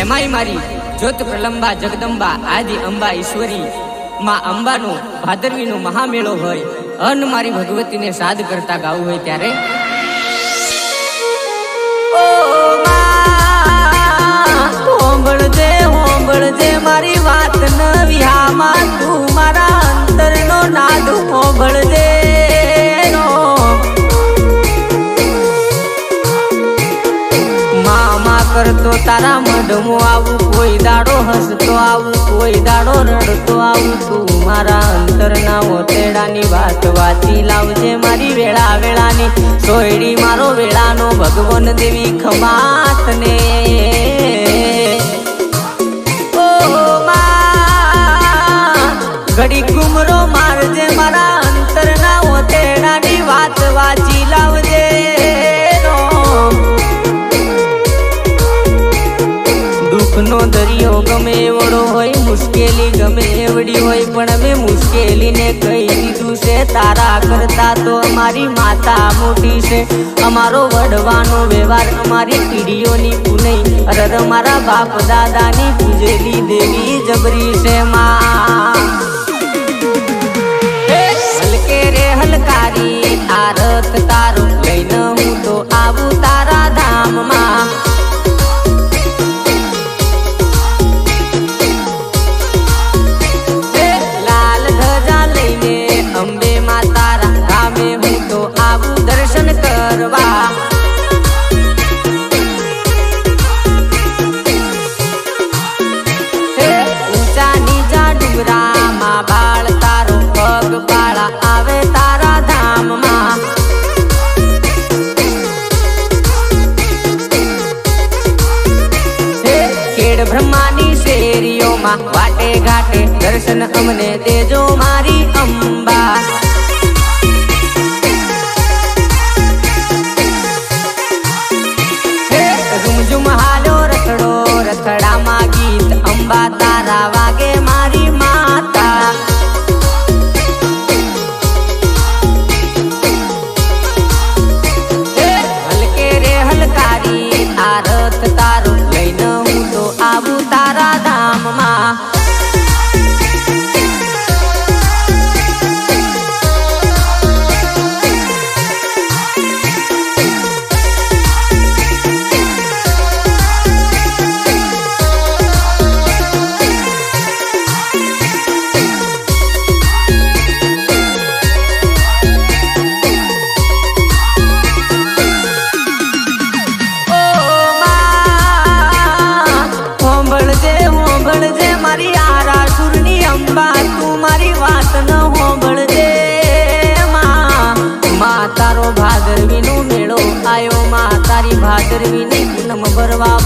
એમાંય મારી જ્યોત પ્રલંબા જગદંબા આદિ અંબા ઈશ્વરી માં અંબાનો ભાદરવીનો મહામેળો હોય અન મારી ભગવતીને સાદ કરતા ગાવું હોય ત્યારે? માં, મારી વાત નવી આમાં તું મારા અંતરનો નાદ હોંભળજે કરતો તારા મઢમો આવું, કોઈ દાડો હસતો આવું, કોઈ દાડો રડતો આવું, તું મારા અંતરના મોતેડાની વાત વાંચી લાવજે મારી વેળા વેળાની. સોયડી મારો વેળાનો ભગવાન દેવી ખમાતને. ઘડી ઘુમરો મારજે મારા મુશ્કેલી ગમે એવડી હોય પણ અમે મુશ્કેલીને કહી દીધું છે. તારા કરતા તો અમારી માતા મોટી છે. અમારો વડવાનો વ્યવહાર અમારી પીઢીઓની પુનઈ. અરે અમારા બાપ દાદાની પૂજેલી દેવી જબરી છે માં. હલકે રે હલકારી તારક તારો લઈને હું તો આવું તારા ધામમાં.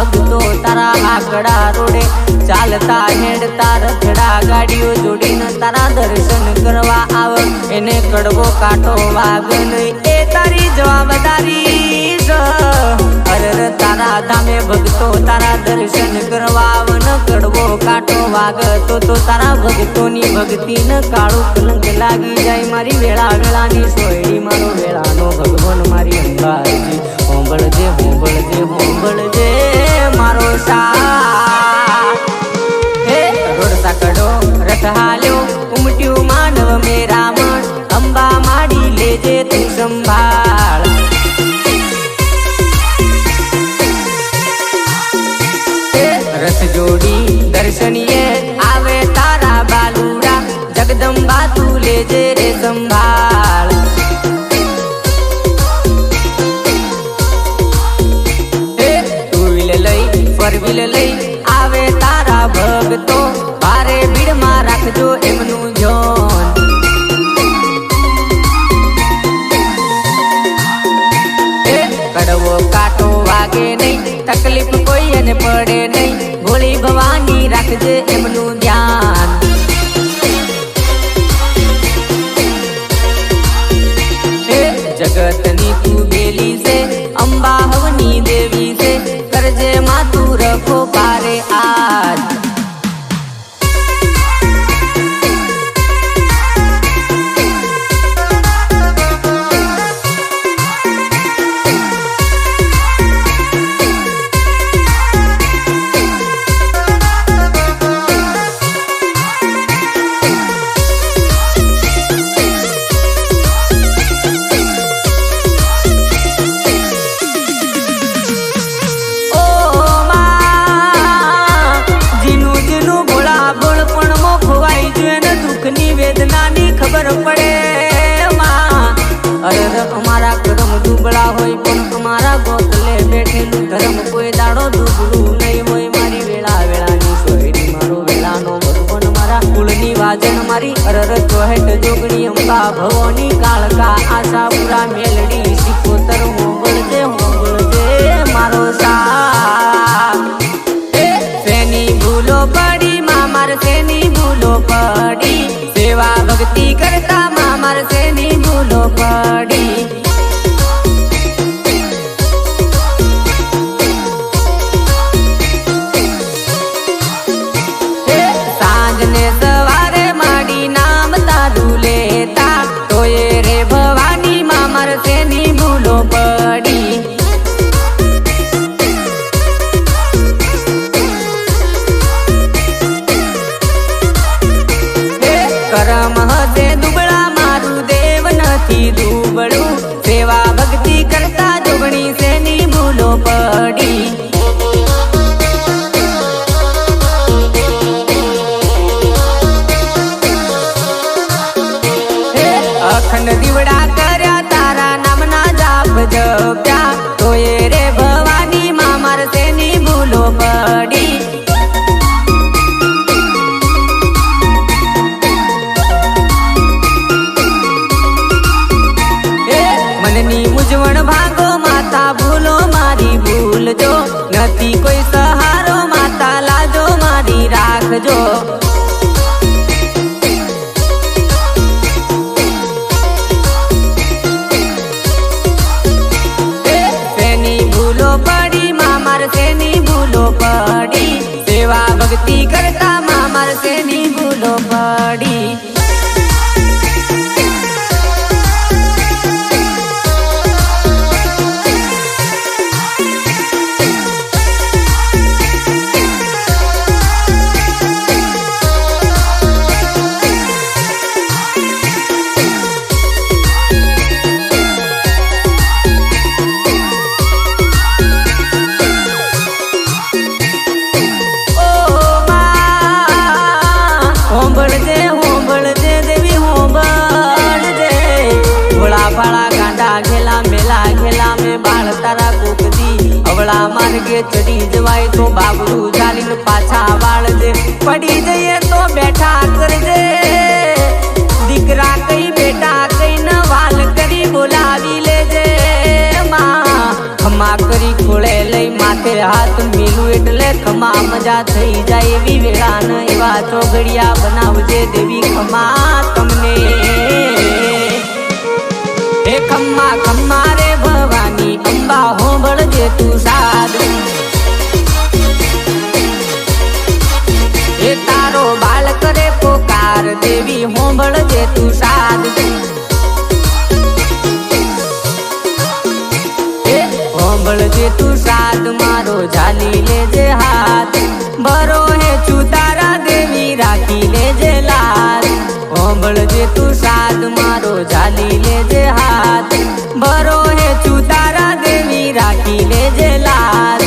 ભક્તો તારા આકડા રોડે ચાલતા હેડતા રથડા ગાડીઓ જોડીને તારા દર્શન કરવા આવ. એને કડવો કાંટો વાગ નહીં. એ તારી જવાબદારી અરર તારા ધામે ભક્તો તારા દર્શન કરવા આવન કડવો કાંટો વાગતો તો તારા ભક્તોની ભક્તિ ન કાળું કલંક લાગી જાય. મારી વેળા વેળાની સોયડી, મારો વેળાનો ભગવાન મારી અંબાજી હોંભળજે હોંભળજે ફોર વ્હીલ લઈ આવે તારા ભગતો ભારે ભીડમાં અમારા કરમ દુબળા હોય પણ તમારા ગોતલે બેઠેલું ધર્મ. કોઈ દાડો દુબળું નહીં હોય, મારી વેળા વેળાનો ભગવાન મારા કુળની વાજન, મારી અરર ચોહેટ જોગણી અંબા ભવોની કાળકા આશા, પૂરા મેલડી ભક્તિ કરતા મામારની ભૂલો પડી. દેવ નથી મૂંઝવણ ભાગો માતા, ભૂલો મારી ભૂલજો. નથી કોઈ સહારો, માતા, લાજો મારી રાખજો. તેની ભૂલો પડી, મામાર તેની ભૂલો પડી? સેવા ભક્તિ કરતા મામાર તેની ભૂલો પડી? જવાય તો બાબરું ચાલીને પાછા વાળજે. પડી જઈએ તો બેઠા કરજે. દીકરા કઈ બેટા કઈ ન વાલ કરી બોલાવી લેજે. ખમા કરી ખોળે લઈ માથે હાથ મીલું એટલે ખમા મજા થઈ જાય એવી વેળા ન એવા ચોગડિયા બનાવજે દેવી ખમા તમને. એ ખમ્મા ખમ્મા રે ભવાની અંબા હોંભળજે તું સાદ. દેવી હોંભળજે તું સાદ હોંભળજે તું સાદ મારો ઝાલી લેજે હાથ. ભરો હે ચુતારા દેવી, રાખી લેજે લાલ હોંભળજે તું સાદ મારો ઝાલી લેજે હાથ. ભરો હે ચુતારા દેવી, રાખી લેજે લાલ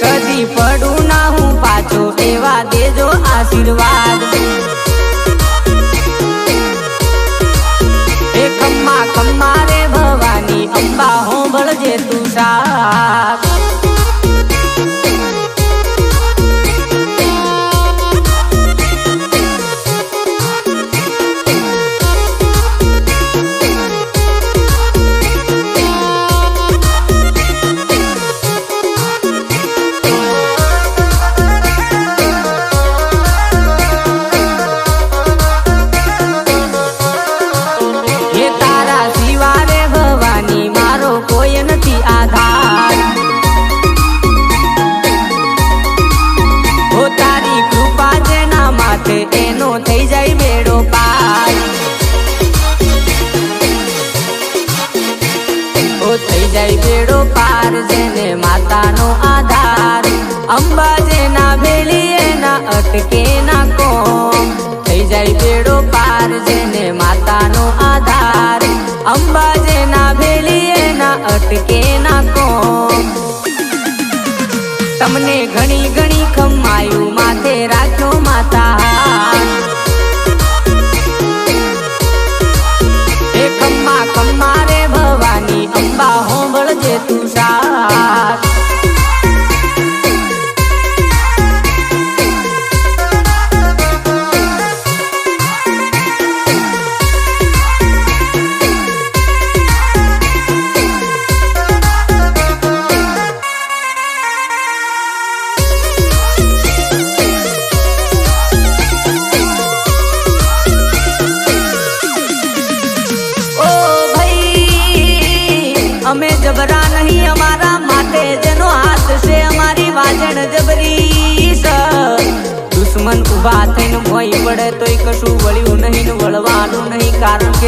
કદી પડું ના હું પાછો એવા દેજો આશીર્વાદ. અટકે ના કોમ. થઈ જાય બેડો પાર જેને માતાનો આધાર. અંબા ના ભેળીએ ના અટકે ના કોમ. તમને ઘણી ઘણી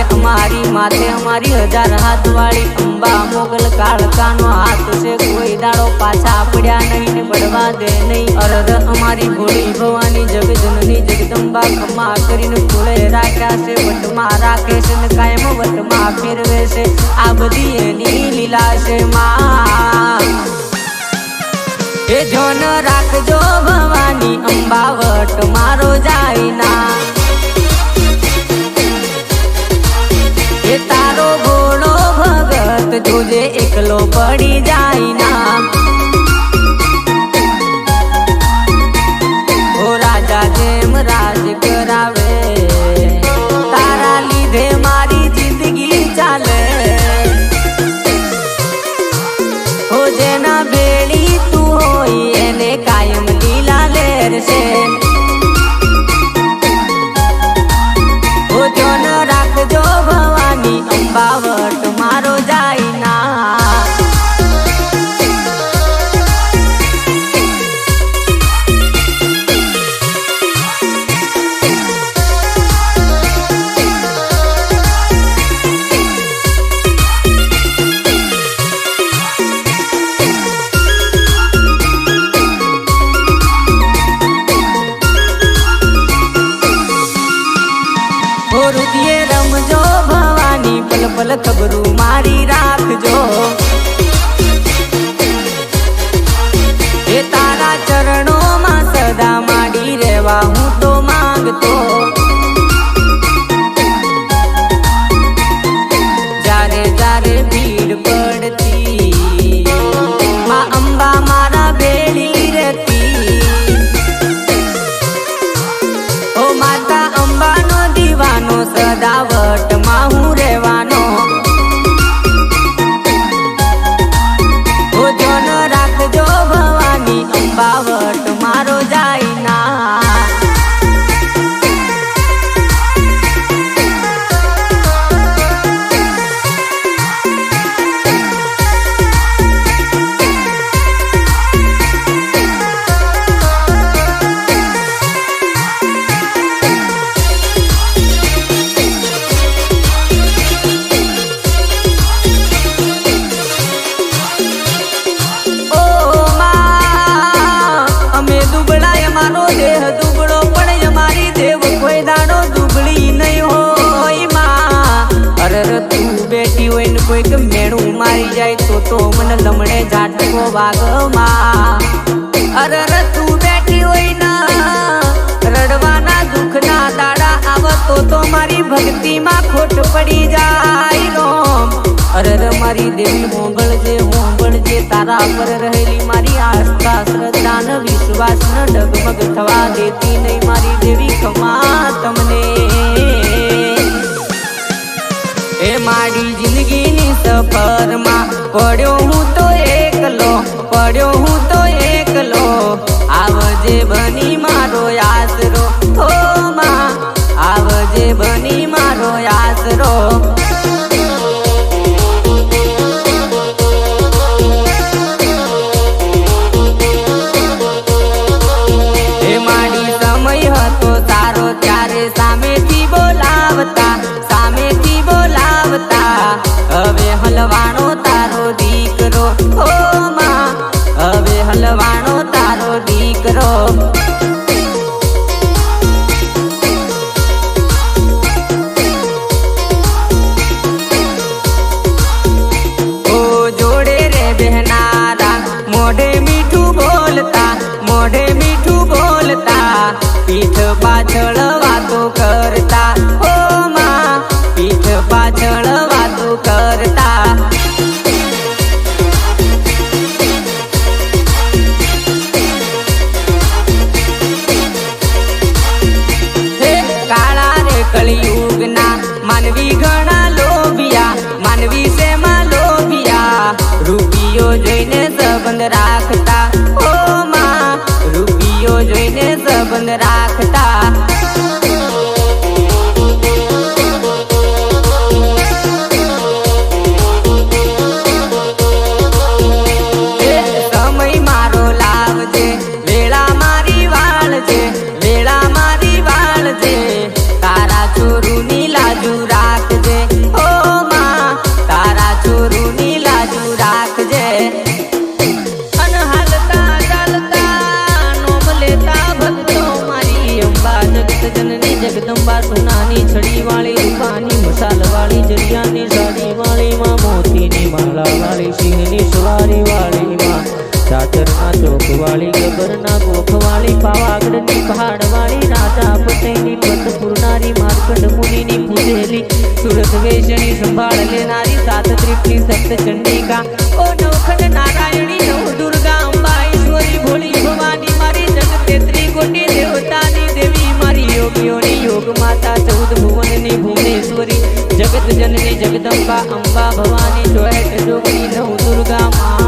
કારણ અમારી માથે અમારી હજાર હાથ વાળી અંબા મોગલ કાળકાનો હાથ છે, કોઈ દાડો પાછા પડ્યા નહીં ને પડવા દે નહીં. અરર અમારી ભોળી ભવાની જગજનની જગદંબા ખમા કરીને ખોળે રાખ્યા છે, વટમાં રાખે છે ને કાયમ વટમાં ફેરવે છે. આ બધી એની લીલા છે માં. એ જોન રાખજો ભવાની અંબાવટ મારો જાય ના એ તારો ભોળો ભગત જોજે એકલો પડી જાય ના. તો મને લમણે જાટકો વાગમાં. અરર તું બેઠી હોય ના, રડવાના દુઃખના દાડા આવતો તો મારી ભક્તિમાં ખોટ પડી જાય રોમ અરર મારી દેવી હોંભળજે હોંભળજે તારા પર રહેલી મારી આસ્થા, શ્રદ્ધા ન વિશ્વાસ ન ડગમગ થવા દેતી નહીં મારી દેવી કમા તમને. એ મારી જિંદગીની સફરમાં. પડ્યો હું તો એકલો, પડ્યો હું તો એકલો. આવજે બની મારો આસરો હો માં. આવજે બની મારો આસરો હલવાણો તારો દીકરો. હો માં, હવે હલવાણો તારો દીકરો. મોઢે મીઠું બોલતા, મોઢે મીઠું બોલતા, પીઠ પાછળ વાતો કરતા. વાળી ગબરના ગોખવાળી પાવાગઢની પહાડવાળી, રાજા પટેલની પદ પુરનારી, માર્કંડ મુનિની પૂજેલી, સુરત વેશની સંભાળ લેનારી સાત ત્રિપની સપ્ત ચંડિકા ઓ નવખંડ નારાયણી નવ દુર્ગા અંબા ભોળી ભવાની મારી જગતે કોટી દેવતાની દેવી મારી, યોગીઓની યોગ માતા, ચૌદ ભુવનની ભુવનેશ્વરી, જગત જનની જગદંબા, અંબા ભવાની ચોહેઠ જોગની નવ દુર્ગા કી